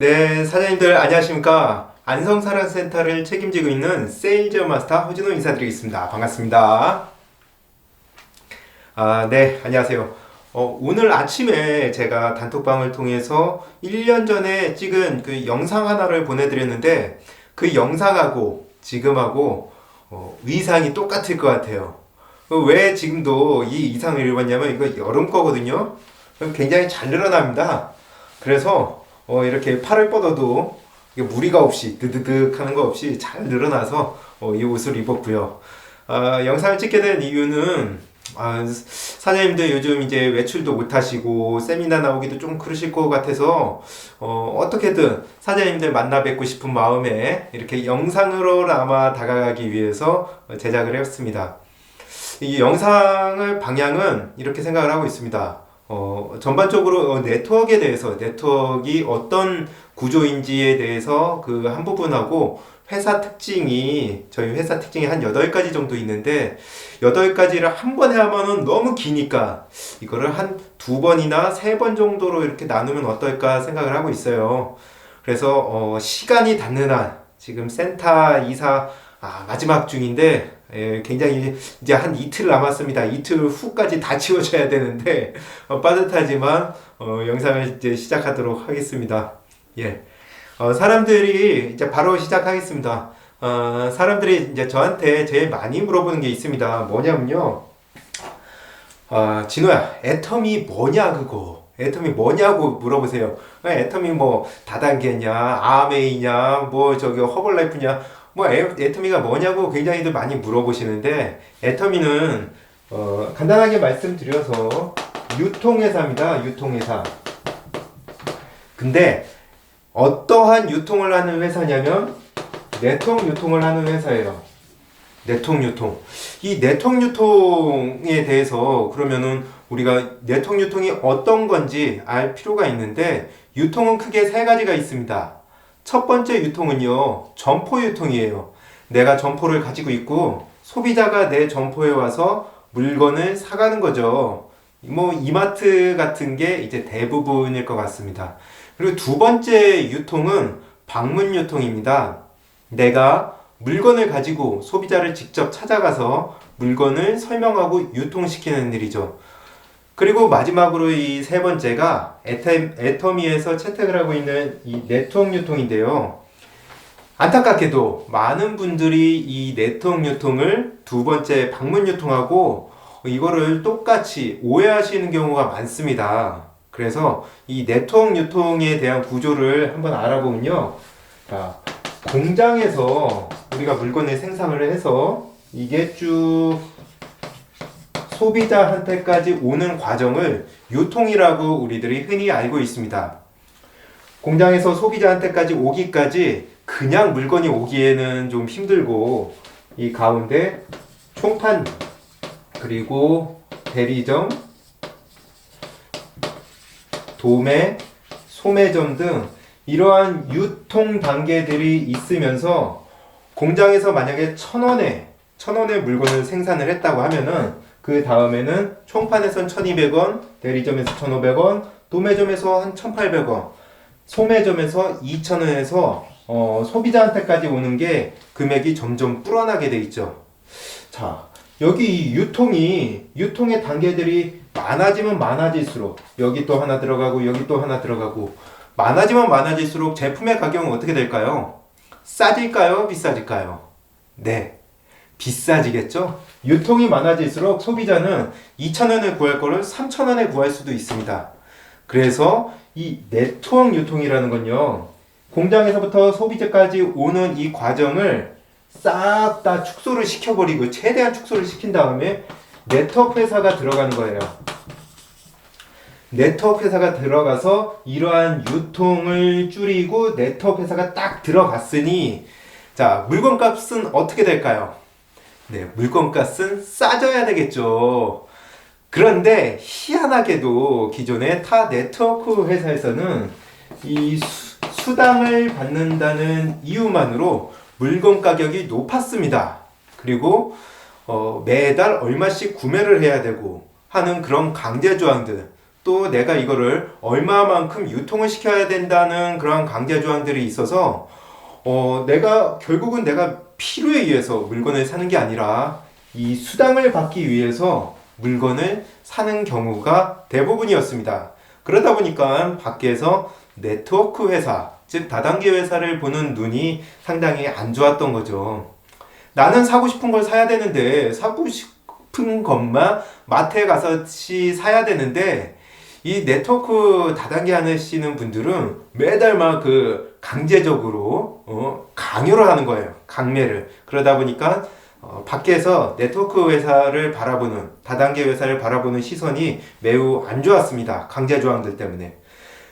네, 사장님들 안녕하십니까? 안성사랑센터를 책임지고 있는 세일즈 마스터 허진호 인사드리겠습니다. 반갑습니다. 아, 네, 안녕하세요. 어, 오늘 아침에 제가 단톡방을 통해서 1년 전에 찍은 그 영상 하나를 보내드렸는데 그 영상하고 지금하고 어, 위상이 똑같을 것 같아요. 어, 왜 지금도 이 이상을 입었냐면 이거 여름 거거든요. 굉장히 잘 늘어납니다. 그래서 어, 이렇게 팔을 뻗어도 무리가 없이 드드득 하는 거 없이 잘 늘어나서 어, 이 옷을 입었고요. 아, 영상을 찍게 된 이유는 아, 사장님들 요즘 이제 외출도 못 하시고 세미나 나오기도 좀 그러실 것 같아서 어, 어떻게든 사장님들 만나 뵙고 싶은 마음에 이렇게 영상으로나마 다가가기 위해서 제작을 해봤습니다. 이 영상을 방향은 이렇게 생각을 하고 있습니다. 어, 전반적으로 어, 네트워크에 대해서 네트워크가 어떤 구조인지에 대해서 그 한 부분하고 회사 특징이 저희 회사 특징이 한 8가지 정도 있는데 8가지를 한 번에 하면은 너무 기니까 이거를 한 두 번이나 세 번 정도로 이렇게 나누면 어떨까 생각을 하고 있어요. 그래서 어, 시간이 닿는 한 지금 센터 이사 아, 마지막 중인데 예, 굉장히 이제 한 이틀 남았습니다. 이틀 후까지 다 치워줘야 되는데 어, 빠듯하지만 어, 영상을 이제 시작하도록 하겠습니다. 예. 어, 사람들이 이제 바로 시작하겠습니다. 어, 사람들이 이제 저한테 제일 많이 물어보는 게 있습니다. 뭐냐면요. 아, 진호야, 애텀이 뭐냐, 그거. 애텀이 뭐냐고 물어보세요. 애텀이 뭐, 다단계냐, 아메이냐, 뭐, 저기, 허벌라이프냐, 뭐, 애, 애터미가 뭐냐고 굉장히들 많이 물어보시는데, 애터미는, 어, 간단하게 말씀드려서, 유통회사입니다. 유통회사. 근데, 어떠한 유통을 하는 회사냐면, 네트워크 유통을 하는 회사예요. 네트워크 유통. 이 네트워크 유통에 대해서 그러면은 우리가 네트워크 유통이 어떤 건지 알 필요가 있는데 유통은 크게 세 가지가 있습니다. 첫 번째 유통은요, 점포 유통이에요. 내가 점포를 가지고 있고 소비자가 내 점포에 와서 물건을 사가는 거죠. 뭐 이마트 같은 게 이제 대부분일 것 같습니다. 그리고 두 번째 유통은 방문 유통입니다. 내가 물건을 가지고 소비자를 직접 찾아가서 물건을 설명하고 유통시키는 일이죠. 그리고 마지막으로 이 세 번째가 애텀, 애터미에서 채택을 하고 있는 이 네트워크 유통인데요. 안타깝게도 많은 분들이 이 네트워크 유통을 두 번째 방문 유통하고 이거를 똑같이 오해하시는 경우가 많습니다. 그래서 이 네트워크 유통에 대한 구조를 한번 알아보면요. 자, 공장에서 우리가 물건을 생산을 해서 이게 쭉 소비자한테까지 오는 과정을 유통이라고 우리들이 흔히 알고 있습니다. 공장에서 소비자한테까지 오기까지 그냥 물건이 오기에는 좀 힘들고 이 가운데 총판 그리고 대리점 도매 소매점 등 이러한 유통 단계들이 있으면서 공장에서 만약에 천 원에 천 원의 물건을 생산을 했다고 하면은 그 다음에는 총판에선 1200원, 대리점에서 1500원, 도매점에서 한 1800원, 소매점에서 2000원에서 어, 소비자한테까지 오는 게 금액이 점점 불어나게 돼 있죠. 자, 여기 이 유통이 유통의 단계들이 많아지면 많아질수록 여기 또 하나 들어가고 여기 또 하나 들어가고 많아지면 많아질수록 제품의 가격은 어떻게 될까요? 싸질까요? 비싸질까요? 네. 비싸지겠죠? 유통이 많아질수록 소비자는 2,000원에 구할 거를 3,000원에 구할 수도 있습니다. 그래서 이 네트워크 유통이라는 건요. 공장에서부터 소비자까지 오는 이 과정을 싹 다 축소를 시켜버리고 최대한 축소를 시킨 다음에 네트워크 회사가 들어가는 거예요. 네트워크 회사가 들어가서 이러한 유통을 줄이고 네트워크 회사가 딱 들어갔으니 자 물건 값은 어떻게 될까요? 네 물건 값은 싸져야 되겠죠. 그런데 희한하게도 기존의 타 네트워크 회사에서는 이 수, 수당을 받는다는 이유만으로 물건 가격이 높았습니다. 그리고 어, 매달 얼마씩 구매를 해야 되고 하는 그런 강제 조항들 또 내가 이거를 얼마만큼 유통을 시켜야 된다는 그런 강제 조항들이 있어서 어, 내가 결국은 내가 필요에 의해서 물건을 사는 게 아니라 이 수당을 받기 위해서 물건을 사는 경우가 대부분이었습니다. 그러다 보니까 밖에서 네트워크 회사, 즉 다단계 회사를 보는 눈이 상당히 안 좋았던 거죠. 나는 사고 싶은 걸 사야 되는데 사고 싶은 것만 마트에 가서 시 사야 되는데 이 네트워크 다단계 하시는 분들은 매달 막 그 강제적으로 어, 강요를 하는 거예요. 강매를. 그러다 보니까 어, 밖에서 네트워크 회사를 바라보는 다단계 회사를 바라보는 시선이 매우 안 좋았습니다. 강제 조항들 때문에.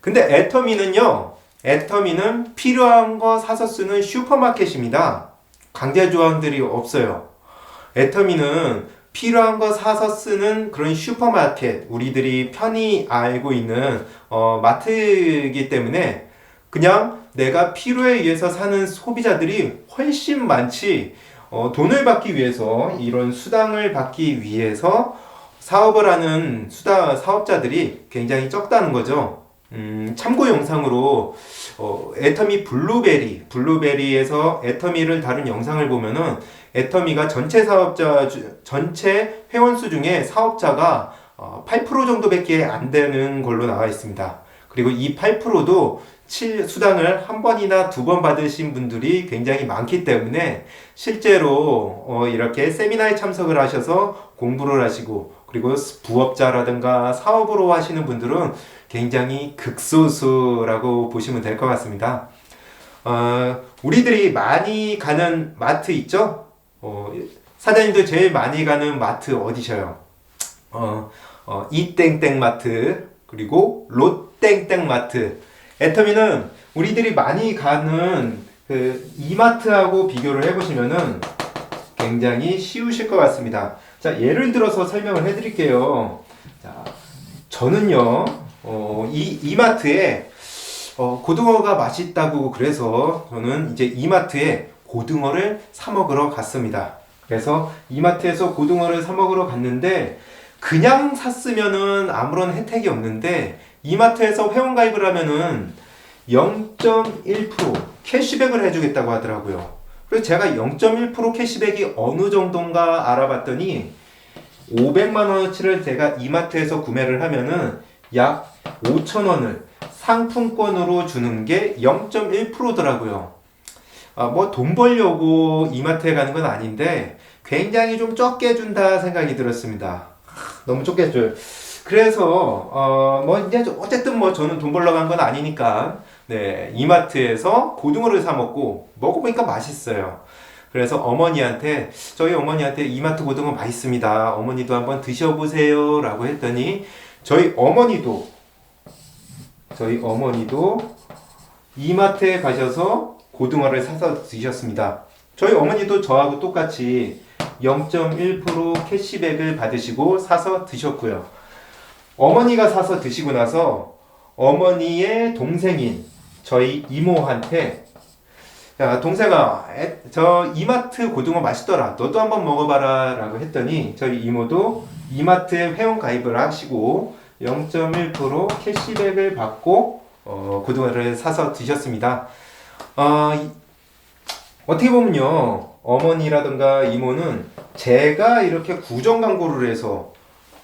근데 애터미는요. 애터미는 필요한 거 사서 쓰는 슈퍼마켓입니다. 강제 조항들이 없어요. 애터미는 필요한 거 사서 쓰는 그런 슈퍼마켓, 우리들이 편히 알고 있는 어, 마트이기 때문에 그냥 내가 필요에 의해서 사는 소비자들이 훨씬 많지 어, 돈을 받기 위해서 이런 수당을 받기 위해서 사업을 하는 수다 사업자들이 굉장히 적다는 거죠. 음, 참고 영상으로 어, 애터미 블루베리, 블루베리에서 애터미를 다룬 영상을 보면은 애터미가 전체 사업자 주- 전체 회원수 중에 사업자가 어, 8% 정도밖에 안 되는 걸로 나와 있습니다. 그리고 이 8%도 수당을 한 번이나 두 번 받으신 분들이 굉장히 많기 때문에 실제로 어, 이렇게 세미나에 참석을 하셔서 공부를 하시고 그리고 부업자라든가 사업으로 하시는 분들은 굉장히 극소수라고 보시면 될 것 같습니다. 어, 우리들이 많이 가는 마트 있죠? 어, 사장님들 제일 많이 가는 마트 어디셔요? 어, 어, 이땡땡 마트 그리고 롯땡땡 마트. 애터미는 우리들이 많이 가는 그 이마트하고 비교를 해보시면은 굉장히 쉬우실 것 같습니다. 자, 예를 들어서 설명을 해드릴게요. 자, 저는요, 어, 이 이마트에 어, 고등어가 맛있다고 그래서 저는 이제 이마트에 고등어를 사 먹으러 갔습니다. 그래서 이마트에서 고등어를 사 먹으러 갔는데 그냥 샀으면은 아무런 혜택이 없는데 이마트에서 회원 가입을 하면은 0.1% 캐시백을 해주겠다고 하더라고요. 그래서 제가 0.1% 캐시백이 어느 정도인가 알아봤더니 500만 원어치를 제가 이마트에서 구매를 하면은 약 5천 원을 상품권으로 주는 게 0.1%더라고요. 아, 뭐 돈 벌려고 이마트에 가는 건 아닌데 굉장히 좀 적게 준다 생각이 들었습니다. 너무 적게 줘요. 그래서 어 뭐 이제 어쨌든 뭐 저는 돈 벌러 간 건 아니니까 네 이마트에서 고등어를 사 먹고 먹어보니까 맛있어요. 그래서 어머니한테 저희 어머니한테 이마트 고등어 맛있습니다. 어머니도 한번 드셔보세요라고 했더니 저희 어머니도 저희 어머니도 이마트에 가셔서 고등어를 사서 드셨습니다. 저희 어머니도 저하고 똑같이 0.1% 캐시백을 받으시고 사서 드셨고요. 어머니가 사서 드시고 나서 어머니의 동생인 저희 이모한테 야 동생아 애- 저 이마트 고등어 맛있더라. 너도 한번 먹어봐라 라고 했더니 저희 이모도 이마트에 회원 가입을 하시고 0.1% 캐시백을 받고 어, 고등어를 사서 드셨습니다. 어, 이- 어떻게 보면요 어머니라든가 이모는 제가 이렇게 구정 광고를 해서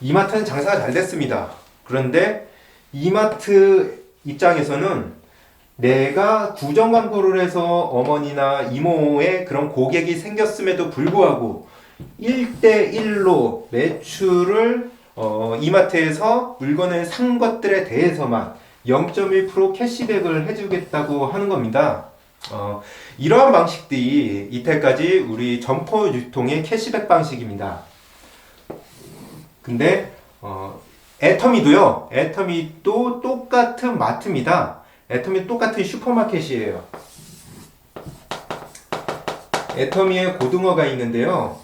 이마트는 장사가 잘 됐습니다. 그런데 이마트 입장에서는 내가 구정 광고를 해서 어머니나 이모의 그런 고객이 생겼음에도 불구하고 1대1로 매출을 어, 이마트에서 물건을 산 것들에 대해서만 0.1% 캐시백을 해주겠다고 하는 겁니다. 어, 이러한 방식들이 이때까지 우리 점포 유통의 캐시백 방식입니다. 근데 어, 애터미도요. 애터미도 똑같은 마트입니다. 애터미 똑같은 슈퍼마켓이에요. 애터미에 고등어가 있는데요.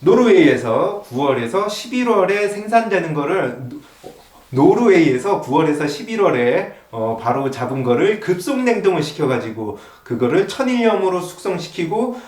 노르웨이에서 9월에서 11월에 생산되는 거를 노르웨이에서 9월에서 11월에 어, 바로 잡은 거를 급속 냉동을 시켜가지고 그거를 천일염으로 숙성시키고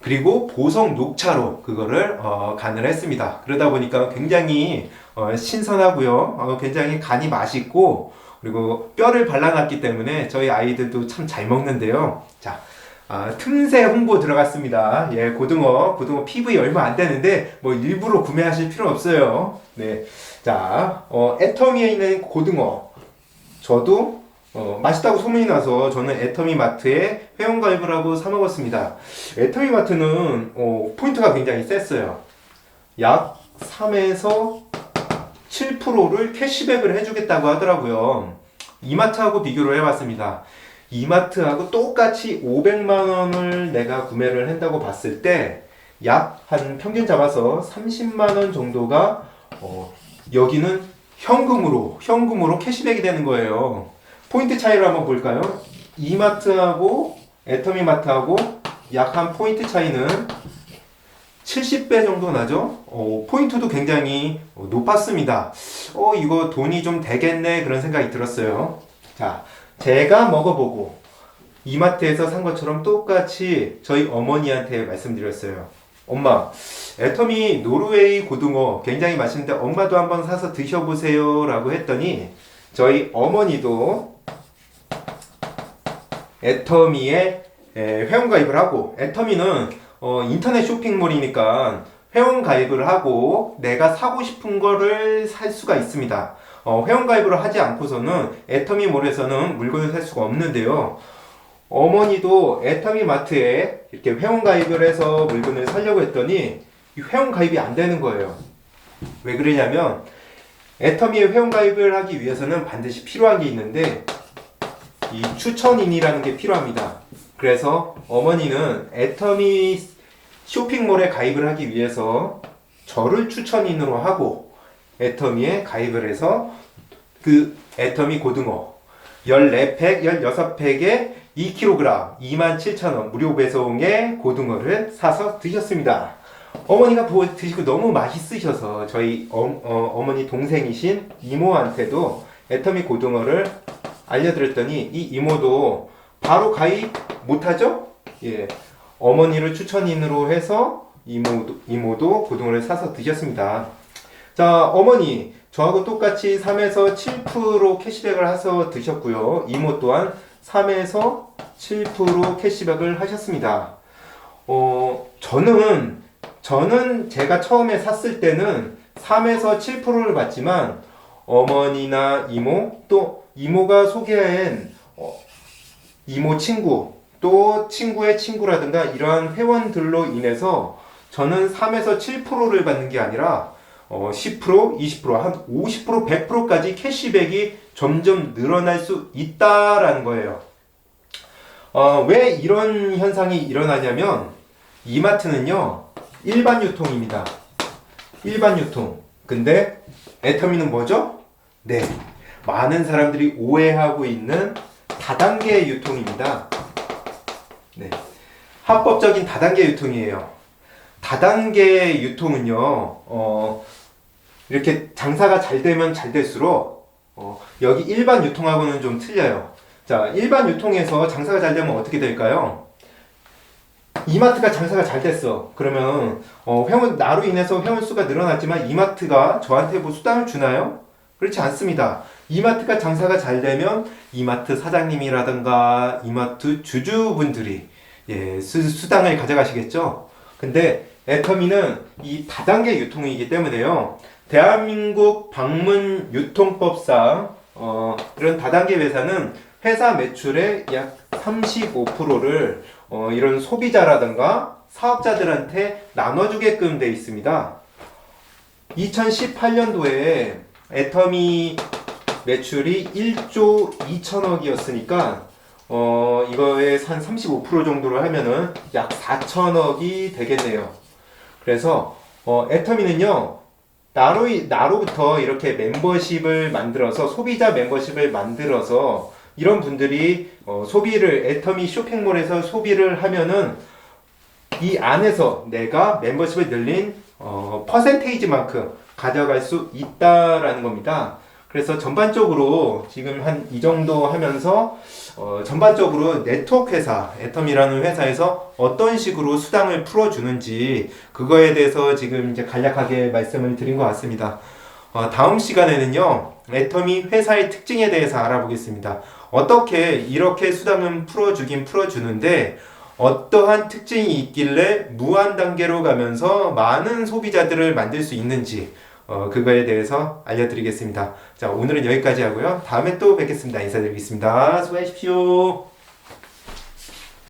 그리고 보석 녹차로 그거를 어, 간을 했습니다. 그러다 보니까 굉장히 어, 신선하고요. 어, 굉장히 간이 맛있고 그리고 뼈를 발라놨기 때문에 저희 아이들도 참 잘 먹는데요. 자, 아, 틈새 홍보 들어갔습니다. 예, 고등어, 고등어 PV 얼마 안 되는데 뭐 일부러 구매하실 필요 없어요. 네, 자, 어, 애터미에 있는 고등어 저도 어, 맛있다고 소문이 나서 저는 애터미 마트에 회원가입을 사 먹었습니다. 애터미 마트는 어, 포인트가 굉장히 셌어요. 약 3에서 7%를 캐시백을 해주겠다고 하더라고요. 이마트하고 비교를 해봤습니다. 이마트하고 똑같이 500만 원을 내가 구매를 한다고 봤을 때 약 한 평균 잡아서 30만 원 정도가 어, 여기는 현금으로 현금으로 캐시백이 되는 거예요. 포인트 차이를 한번 볼까요? 이마트하고 애터미마트하고 약 한 포인트 차이는 70배 정도 나죠? 어, 포인트도 굉장히 어, 높았습니다. 어, 이거 돈이 좀 되겠네 그런 생각이 들었어요. 자, 제가 먹어보고 이마트에서 산 것처럼 똑같이 저희 어머니한테 말씀드렸어요. 엄마, 애터미 노르웨이 고등어 굉장히 맛있는데 엄마도 한번 사서 드셔보세요 라고 했더니 저희 어머니도 애터미에 에, 회원가입을 하고 애터미는 어, 인터넷 쇼핑몰이니까 회원 가입을 하고 내가 사고 싶은 거를 살 수가 있습니다. 어, 회원 가입을 하지 않고서는 애터미몰에서는 물건을 살 수가 없는데요. 어머니도 애터미 마트에 이렇게 회원 가입을 해서 물건을 사려고 했더니 이 회원 가입이 안 되는 거예요. 왜 그러냐면 애터미에 회원 가입을 하기 위해서는 반드시 필요한 게 있는데 이 추천인이라는 게 필요합니다. 그래서 어머니는 애터미 쇼핑몰에 가입을 하기 위해서 저를 추천인으로 하고 애터미에 가입을 해서 그 애터미 고등어 14팩, 16팩에 2kg 27,000원 무료 배송에 고등어를 사서 드셨습니다. 어머니가 보 드시고 너무 맛있으셔서 저희 어, 머니 동생이신 이모한테도 애터미 고등어를 알려드렸더니 이 이모도 바로 가입 못하죠? 예. 어머니를 추천인으로 해서 이모도, 이모도 고등어를 사서 드셨습니다. 자, 어머니, 저하고 똑같이 3에서 7% 캐시백을 해서 드셨고요. 이모 또한 3에서 7% 캐시백을 하셨습니다. 어, 저는, 저는 제가 처음에 샀을 때는 3에서 7%를 받지만 어머니나 이모, 또 이모가 소개한 어, 이모 친구, 또 친구의 친구라든가 이러한 회원들로 인해서 저는 3에서 7%를 받는 게 아니라 어, 10%, 20%, 한 50%, 100%까지 캐시백이 점점 늘어날 수 있다라는 거예요. 어, 왜 이런 현상이 일어나냐면 이마트는요 일반 유통입니다. 일반 유통. 근데 애터미는 뭐죠? 네, 많은 사람들이 오해하고 있는 다단계 유통입니다. 네, 합법적인 다단계 유통이에요. 다단계 유통은요, 어, 이렇게 장사가 잘 되면 잘 될수록, 어, 여기 일반 유통하고는 좀 틀려요. 자, 일반 유통에서 장사가 잘 되면 어떻게 될까요? 이마트가 장사가 잘 됐어. 그러면, 어, 회원, 나로 인해서 회원 수가 늘어났지만 이마트가 저한테 뭐 수당을 주나요? 그렇지 않습니다. 이마트가 장사가 잘 되면 이마트 사장님이라든가 이마트 주주분들이 예, 수, 수당을 가져가시겠죠. 근데 애터미는 이 다단계 유통이기 때문에요. 대한민국 방문 유통법상 어, 이런 다단계 회사는 회사 매출의 약 35%를 어, 이런 소비자라든가 사업자들한테 나눠주게끔 돼 있습니다. 2018년도에 애터미 매출이 1조 2천억이었으니까 어 이거에 한 35% 정도를 하면은 약 4천억이 되겠네요. 그래서 어 애터미는요 나로 나로부터 이렇게 멤버십을 만들어서 소비자 멤버십을 만들어서 이런 분들이 어, 소비를 애터미 쇼핑몰에서 소비를 하면은 이 안에서 내가 멤버십을 늘린 어, 퍼센테이지만큼 가져갈 수 있다라는 겁니다. 그래서 전반적으로 지금 한 이 정도 하면서 어, 전반적으로 네트워크 회사, 애텀이라는 회사에서 어떤 식으로 수당을 풀어주는지 그거에 대해서 지금 이제 간략하게 말씀을 드린 것 같습니다. 어, 다음 시간에는요, 애텀이 회사의 특징에 대해서 알아보겠습니다. 어떻게 이렇게 수당은 풀어주긴 풀어주는데, 어떠한 특징이 있길래 무한 단계로 가면서 많은 소비자들을 만들 수 있는지, 어, 그거에 대해서 알려드리겠습니다. 자, 오늘은 여기까지 하고요. 다음에 또 뵙겠습니다. 인사드리겠습니다. 수고하십시오.